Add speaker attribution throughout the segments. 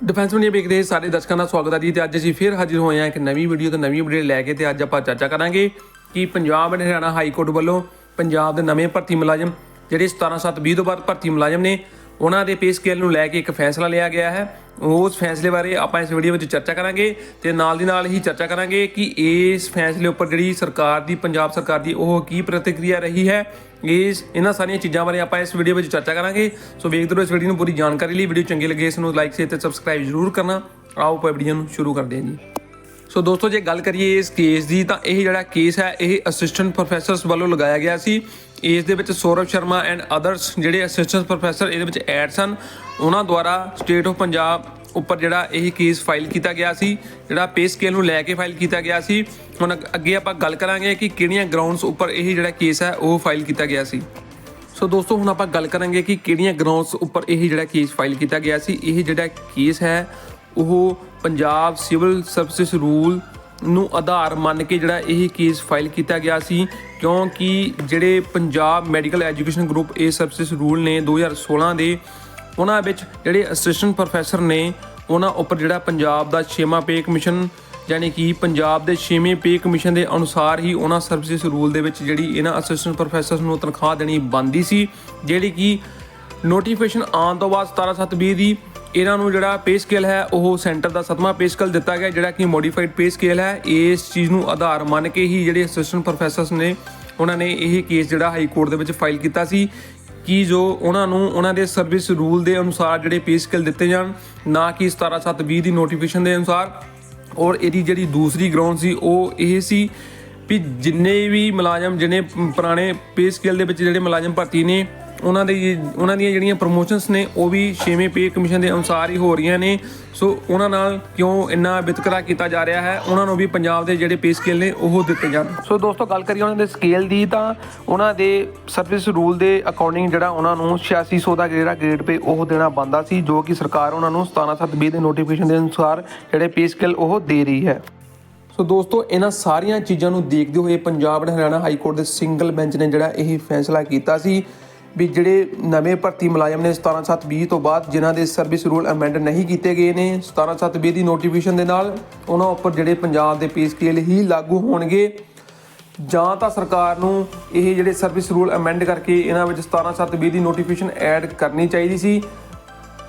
Speaker 1: Defence media ਰਹੇ ਸਾਰੇ ਦਰਸ਼ਕਾਂ ਦਾ ਸਵਾਗਤ ਹੈ ਜੀ ਤੇ ਅੱਜ ਅਸੀਂ ਫਿਰ ਹਾਜ਼ਰ ਹੋਏ ਹਾਂ ਇੱਕ ਨਵੀਂ ਵੀਡੀਓ ਤੇ ਨਵੀਂ ਅਪਡੇਟ ਲੈ ਕੇ ਤੇ ਅੱਜ ਆਪਾਂ ਚਰਚਾ ਕਰਾਂਗੇ ਕਿ ਪੰਜਾਬ ਅਤੇ ਹਰਿਆਣਾ ਹਾਈ ਕੋਰਟ ਵੱਲੋਂ ਪੰਜਾਬ ਦੇ ਨਵੇਂ ਭਰਤੀ ਮੁਲਾਜ਼ਮ ਜਿਹੜੇ 17/7/20 ਤੋਂ ਬਾਅਦ ਭਰਤੀ ਮੁਲਾਜ਼ਮ ਨੇ ਉਹਨਾਂ ਦੇ ਪੇ ਸਕੇਲ ਨੂੰ ਲੈ ਕੇ ਇੱਕ ਫੈਸਲਾ ਲਿਆ ਗਿਆ ਹੈ। ਉਸ ਫੈਸਲੇ ਬਾਰੇ ਆਪਾਂ ਇਸ ਵੀਡੀਓ ਵਿੱਚ ਚਰਚਾ ਕਰਾਂਗੇ ਤੇ ਨਾਲ ਦੀ ਨਾਲ ਹੀ ਚਰਚਾ ਕਰਾਂਗੇ ਕਿ ਇਸ ਫੈਸਲੇ ਉੱਪਰ ਜਿਹੜੀ ਸਰਕਾਰ ਦੀ, ਪੰਜਾਬ ਸਰਕਾਰ ਦੀ ਉਹ ਕੀ ਪ੍ਰਤੀਕਿਰਿਆ ਰਹੀ ਹੈ। ਇਸ, ਇਹਨਾਂ ਸਾਰੀਆਂ ਚੀਜ਼ਾਂ ਬਾਰੇ ਆਪਾਂ ਇਸ ਵੀਡੀਓ ਵਿੱਚ ਚਰਚਾ ਕਰਾਂਗੇ। ਸੋ ਵੇਖਦੇ ਰਹੋ ਇਸ ਵੀਡੀਓ ਨੂੰ ਪੂਰੀ ਜਾਣਕਾਰੀ ਲਈ। ਵੀਡੀਓ ਚੰਗੀ ਲੱਗੇ ਇਸ ਨੂੰ ਲਾਈਕ ਸ਼ੇਅਰ ਤੇ ਸਬਸਕ੍ਰਾਈਬ ਜ਼ਰੂਰ ਕਰਨਾ। ਆਓ ਆਪਾਂ ਵੀਡੀਓ ਨੂੰ ਸ਼ੁਰੂ ਕਰਦੇ ਹਾਂ ਜੀ। ਸੋ ਦੋਸਤੋ ਜੇ ਗੱਲ ਕਰੀਏ ਇਸ ਕੇਸ ਦੀ ਤਾਂ ਇਹ ਜਿਹੜਾ ਕੇਸ ਹੈ ਇਹ ਅਸਿਸਟੈਂਟ ਪ੍ਰੋਫੈਸਰਸ ਵੱਲੋਂ ਲਗਾਇਆ ਗਿਆ ਸੀ ਇਸ ਦੇ ਵਿੱਚ ਸੌਰਵ ਸ਼ਰਮਾ ਐਂਡ ਅਦਰਸ ਜਿਹੜੇ ਅਸਿਸਟੈਂਟ ਪ੍ਰੋਫੈਸਰ ਇਹਦੇ ਵਿੱਚ ਐਡ ਸਨ ਉਹਨਾਂ ਦੁਆਰਾ ਸਟੇਟ ਆਫ ਪੰਜਾਬ ਉੱਪਰ ਜਿਹੜਾ ਇਹ ਕੇਸ ਫਾਈਲ ਕੀਤਾ ਗਿਆ ਸੀ ਜਿਹੜਾ ਪੇ ਸਕੇਲ ਨੂੰ ਲੈ ਕੇ ਫਾਈਲ ਕੀਤਾ ਗਿਆ ਸੀ ਹੁਣ ਅੱਗੇ ਆਪਾਂ ਗੱਲ ਕਰਾਂਗੇ ਕਿ ਕਿਹੜੀਆਂ ਗਰਾਊਂਡਸ ਉੱਪਰ ਇਹ ਜਿਹੜਾ ਕੇਸ ਹੈ ਉਹ ਫਾਈਲ ਕੀਤਾ ਗਿਆ ਸੀ ਸੋ ਦੋਸਤੋ ਹੁਣ ਆਪਾਂ ਗੱਲ ਕਰਾਂਗੇ ਕਿ ਕਿਹੜੀਆਂ ਗਰਾਊਂਡਸ ਉੱਪਰ ਇਹ ਜਿਹੜਾ ਕੇਸ ਫਾਈਲ ਕੀਤਾ ਗਿਆ ਸੀ ਇਹ ਜਿਹੜਾ ਕੇਸ ਹੈ ਉਹ ਪੰਜਾਬ ਸਿਵਲ ਸਰਵਿਸ ਰੂਲ ਨੂੰ ਆਧਾਰ ਮੰਨ ਕੇ ਜਿਹੜਾ ਇਹ ਕੇਸ ਫਾਈਲ ਕੀਤਾ ਗਿਆ ਸੀ, ਕਿਉਂਕਿ ਜਿਹੜੇ ਪੰਜਾਬ ਮੈਡੀਕਲ ਐਜੂਕੇਸ਼ਨ ਗਰੁੱਪ ਇਹ ਸਰਵਿਸਿਜ਼ ਰੂਲ ਨੇ 2016 ਦੇ, ਉਹਨਾਂ ਵਿੱਚ ਜਿਹੜੇ ਅਸਿਸਟੈਂਟ ਪ੍ਰੋਫੈਸਰ ਨੇ, ਉਹਨਾਂ ਉੱਪਰ ਜਿਹੜਾ ਪੰਜਾਬ ਦਾ ਛੇਵਾਂ ਪੇ ਕਮਿਸ਼ਨ ਯਾਨੀ ਕਿ ਪੰਜਾਬ ਦੇ ਛੇਵੇਂ ਪੇ ਕਮਿਸ਼ਨ ਦੇ ਅਨੁਸਾਰ ਹੀ ਉਹਨਾਂ ਸਰਵਿਸਿਜ਼ ਰੂਲ ਦੇ ਵਿੱਚ ਜਿਹੜੀ ਇਹਨਾਂ ਅਸਿਸਟੈਂਟ ਪ੍ਰੋਫੈਸਰਸ ਨੂੰ ਤਨਖਾਹ ਦੇਣੀ ਬੰਦੀ ਸੀ, ਜਿਹੜੀ ਕਿ ਨੋਟੀਫਿਕੇਸ਼ਨ ਆਉਣ ਤੋਂ ਬਾਅਦ 17720 ਦੀ ਇਹਨਾਂ ਨੂੰ ਜਿਹੜਾ ਪੇ ਸਕੇਲ ਹੈ, ਉਹ ਸੈਂਟਰ ਦਾ ਸਤਵਾਂ ਪੇ ਸਕੇਲ ਦਿੱਤਾ ਗਿਆ, ਜਿਹੜਾ ਕਿ ਮੋਡੀਫਾਈਡ ਪੇ ਸਕੇਲ ਹੈ। ਇਸ ਚੀਜ਼ ਨੂੰ ਆਧਾਰ ਮੰਨ ਕੇ ਹੀ ਜਿਹੜੇ ਅਸਿਸਟੈਂਟ ਪ੍ਰੋਫੈਸਰਸ ਨੇ, ਉਹਨਾਂ ਨੇ ਇਹ ਕੇਸ ਜਿਹੜਾ ਹਾਈ ਕੋਰਟ ਦੇ ਵਿੱਚ ਫਾਈਲ ਕੀਤਾ ਸੀ ਕਿ ਜੋ ਉਹਨਾਂ ਨੂੰ, ਉਹਨਾਂ ਦੇ ਸਰਵਿਸ ਰੂਲ ਦੇ ਅਨੁਸਾਰ ਜਿਹੜੇ ਪੇ ਸਕੇਲ ਦਿੱਤੇ ਜਾਣ, ਨਾ ਕਿ 17720 ਦੀ ਨੋਟੀਫਿਕੇਸ਼ਨ ਦੇ ਅਨੁਸਾਰ। ਔਰ ਇਹਦੀ ਜਿਹੜੀ ਦੂਸਰੀ ਗਰਾਊਂਡ ਸੀ, ਉਹ ਇਹ ਸੀ ਵੀ ਜਿੰਨੇ ਵੀ ਮੁਲਾਜ਼ਮ ਜਿਹਨੇ ਪੁਰਾਣੇ ਪੇ ਸਕੇਲ ਦੇ ਵਿੱਚ ਜਿਹੜੇ ਮੁਲਾਜ਼ਮ ਭਰਤੀ ਨੇ ਉਹਨਾਂ ਦੇ ਉਹਨਾਂ ਦੀਆਂ ਜਿਹੜੀਆਂ ਪ੍ਰੋਮੋਸ਼ਨਸ ਨੇ ਉਹ ਵੀ ਛੇਵੇਂ ਪੇ ਕਮਿਸ਼ਨ ਦੇ ਅਨੁਸਾਰ ਹੀ ਹੋ ਰਹੀਆਂ ਨੇ। ਸੋ ਉਹਨਾਂ ਨਾਲ ਕਿਉਂ ਇੰਨਾ ਵਿਤਕਰਾ ਕੀਤਾ ਜਾ ਰਿਹਾ ਹੈ? ਉਹਨਾਂ ਨੂੰ ਵੀ ਪੰਜਾਬ ਦੇ ਜਿਹੜੇ ਪੇ ਸਕੇਲ ਨੇ ਉਹ ਦਿੱਤੇ ਜਾਣ। ਸੋ ਦੋਸਤੋ ਗੱਲ ਕਰੀਏ ਉਹਨਾਂ ਦੇ ਸਕੇਲ ਦੀ ਤਾਂ ਉਹਨਾਂ ਦੇ ਸਰਵਿਸ ਰੂਲ ਦੇ ਅਕੋਰਡਿੰਗ ਜਿਹੜਾ ਉਹਨਾਂ ਨੂੰ 8600 ਦਾ ਜਿਹੜਾ ਗ੍ਰੇਡ ਪੇ ਉਹ ਦੇਣਾ ਬੰਦਾ ਸੀ ਜੋ ਕਿ ਸਰਕਾਰ ਉਹਨਾਂ ਨੂੰ 17720 ਦੇ ਨੋਟੀਫਿਕੇਸ਼ਨ ਦੇ ਅਨੁਸਾਰ ਜਿਹੜੇ ਪੇ ਸਕੇਲ ਉਹ ਦੇ ਰਹੀ ਹੈ। ਸੋ ਦੋਸਤੋ ਇਹਨਾਂ ਸਾਰੀਆਂ ਚੀਜ਼ਾਂ ਨੂੰ ਦੇਖਦੇ ਹੋਏ ਪੰਜਾਬ ਅਤੇ ਹਰਿਆਣਾ ਹਾਈ ਕੋਰਟ ਦੇ ਸਿੰਗਲ ਬੈਂਚ ਨੇ ਜਿਹੜਾ ਇਹ ਫੈਸਲਾ ਕੀਤਾ ਸੀ। ਵੀ ਜਿਹੜੇ ਨਵੇਂ ਭਰਤੀ ਮੁਲਾਜ਼ਮ ਨੇ 17720 ਤੋਂ ਬਾਅਦ, ਜਿਨ੍ਹਾਂ ਦੇ ਸਰਵਿਸ ਰੂਲ ਅਮੈਂਡ ਨਹੀਂ ਕੀਤੇ ਗਏ ਨੇ 17720 ਦੀ ਨੋਟੀਫਿਕੇਸ਼ਨ ਦੇ ਨਾਲ ਉਹਨਾਂ ਉੱਪਰ ਜਿਹੜੇ ਪੰਜਾਬ ਦੇ ਪੇ ਸਕੇਲ ਹੀ ਲਾਗੂ ਹੋਣਗੇ। ਜਾਂ ਤਾਂ ਸਰਕਾਰ ਨੂੰ ਇਹ ਜਿਹੜੇ ਸਰਵਿਸ ਰੂਲ ਅਮੈਂਡ ਕਰਕੇ ਇਹਨਾਂ ਵਿੱਚ 17720 ਦੀ ਨੋਟੀਫਿਕੇਸ਼ਨ ਐਡ ਕਰਨੀ ਚਾਹੀਦੀ ਸੀ।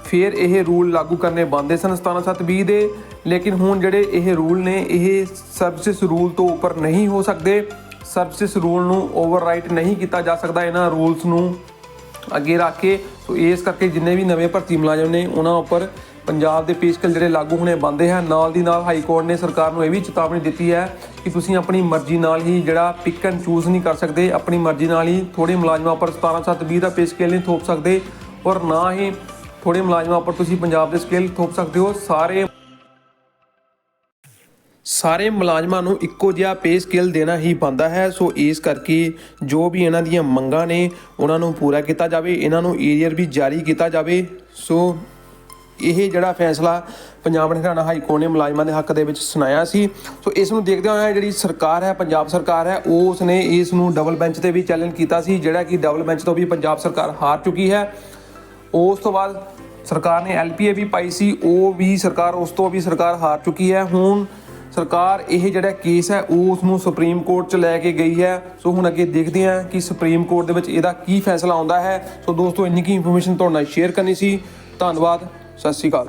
Speaker 1: ਫਿਰ ਇਹ ਰੂਲ ਲਾਗੂ ਕਰਨੇ ਬੰਦੇ ਸਨ 17720 ਦੇ। ਲੇਕਿਨ ਹੁਣ ਜਿਹੜੇ ਇਹ ਰੂਲ ਨੇ, ਇਹ ਸਰਵਿਸ ਰੂਲ ਤੋਂ ਉੱਪਰ ਨਹੀਂ ਹੋ ਸਕਦੇ। ਸਰਵਿਸਿਸ ਰੂਲ ਨੂੰ ਓਵਰਰਾਈਟ ਨਹੀਂ ਕੀਤਾ ਜਾ ਸਕਦਾ, ਇਹਨਾਂ ਰੂਲਸ ਨੂੰ ਅੱਗੇ ਰੱਖ ਕੇ ਸੋ ਇਸ ਕਰਕੇ ਜਿੰਨੇ ਵੀ ਨਵੇਂ ਭਰਤੀ ਮੁਲਾਜ਼ਮ ਨੇ, ਉਹਨਾਂ ਉੱਪਰ ਪੰਜਾਬ ਦੇ ਪੇਸ਼ਕਲ ਜਿਹੜੇ ਲਾਗੂ ਹੋਣੇ ਬੰਦੇ ਹਨ ਨਾਲ ਦੀ ਨਾਲ ਹਾਈ ਕੋਰਟ ਨੇ ਸਰਕਾਰ ਨੂੰ ਇਹ ਵੀ ਚੇਤਾਵਨੀ ਦਿੱਤੀ ਹੈ ਕਿ ਤੁਸੀਂ ਆਪਣੀ ਮਰਜ਼ੀ ਨਾਲ ਹੀ ਜਿਹੜਾ ਪਿਕ ਐਂਡ ਚੂਜ਼ ਨਹੀਂ ਕਰ ਸਕਦੇ, ਆਪਣੀ ਮਰਜ਼ੀ ਨਾਲ ਹੀ ਥੋੜੇ ਮੁਲਾਜ਼ਮਾਂ ਉੱਪਰ 17720 ਦਾ ਪੇ ਸਕੇਲ ਨਹੀਂ ਥੋਪ ਸਕਦੇ ਔਰ ਨਾ ਹੀ ਥੋੜੇ ਮੁਲਾਜ਼ਮਾਂ ਉੱਪਰ ਤੁਸੀਂ ਪੰਜਾਬ ਦੇ ਸਕੇਲ ਥੋਪ ਸਕਦੇ ਹੋ। ਸਾਰੇ ਸਾਰੇ ਮੁਲਾਜ਼ਮਾਂ ਨੂੰ ਇੱਕੋ ਜਿਹਾ ਪੇ ਸਕੇਲ ਦੇਣਾ ਹੀ ਪੈਂਦਾ ਹੈ। ਸੋ ਇਸ ਕਰਕੇ ਜੋ ਵੀ ਇਹਨਾਂ ਦੀਆਂ ਮੰਗਾਂ ਨੇ, ਉਹਨਾਂ ਨੂੰ ਪੂਰਾ ਕੀਤਾ ਜਾਵੇ, ਇਹਨਾਂ ਨੂੰ ਏਰੀਅਰ ਵੀ ਜਾਰੀ ਕੀਤਾ ਜਾਵੇ। ਸੋ ਇਹ ਜਿਹੜਾ ਫੈਸਲਾ ਪੰਜਾਬ ਹਰਿਆਣਾ ਹਾਈ ਕੋਰਟ ਨੇ ਮੁਲਾਜ਼ਮਾਂ ਦੇ ਹੱਕ ਦੇ ਵਿੱਚ ਸੁਣਾਇਆ ਸੀ। ਸੋ ਇਸ ਨੂੰ ਦੇਖਦੇ ਹੋਏ ਜਿਹੜੀ ਸਰਕਾਰ ਹੈ, ਪੰਜਾਬ ਸਰਕਾਰ ਹੈ ਉਸ ਨੇ ਇਸ ਨੂੰ ਡਬਲ ਬੈਂਚ ਤੇ ਵੀ ਚੈਲੰਜ ਕੀਤਾ ਸੀ, ਜਿਹੜਾ ਕਿ ਡਬਲ ਬੈਂਚ ਤੋਂ ਵੀ ਪੰਜਾਬ ਸਰਕਾਰ ਹਾਰ ਚੁੱਕੀ ਹੈ। ਉਸ ਤੋਂ ਬਾਅਦ ਸਰਕਾਰ ਨੇ ਐਲਪੀਏ ਵੀ ਪਾਈ ਸੀ, ਉਹ ਵੀ ਸਰਕਾਰ, ਉਸ ਤੋਂ ਵੀ ਸਰਕਾਰ ਹਾਰ ਚੁੱਕੀ ਹੈ। ਹੁਣ ਸਰਕਾਰ ਇਹ ਜਿਹੜਾ ਕੇਸ ਹੈ ਉਸ ਨੂੰ ਸੁਪਰੀਮ ਕੋਰਟ ਚ ਲੈ ਕੇ ਗਈ ਹੈ। ਸੋ ਹੁਣ ਅੱਗੇ ਦੇਖਦੇ ਹਾਂ ਕਿ ਸੁਪਰੀਮ ਕੋਰਟ ਦੇ ਵਿੱਚ ਇਹਦਾ ਕੀ ਫੈਸਲਾ ਆਉਂਦਾ ਹੈ। ਸੋ ਦੋਸਤੋ, ਇੰਨੀ ਕੀ ਇਨਫੋਰਮੇਸ਼ਨ ਤੁਹਾਡੇ ਨਾਲ ਸ਼ੇਅਰ ਕਰਨੀ ਸੀ। ਧੰਨਵਾਦ। ਸਤਿ ਸ਼੍ਰੀ ਅਕਾਲ।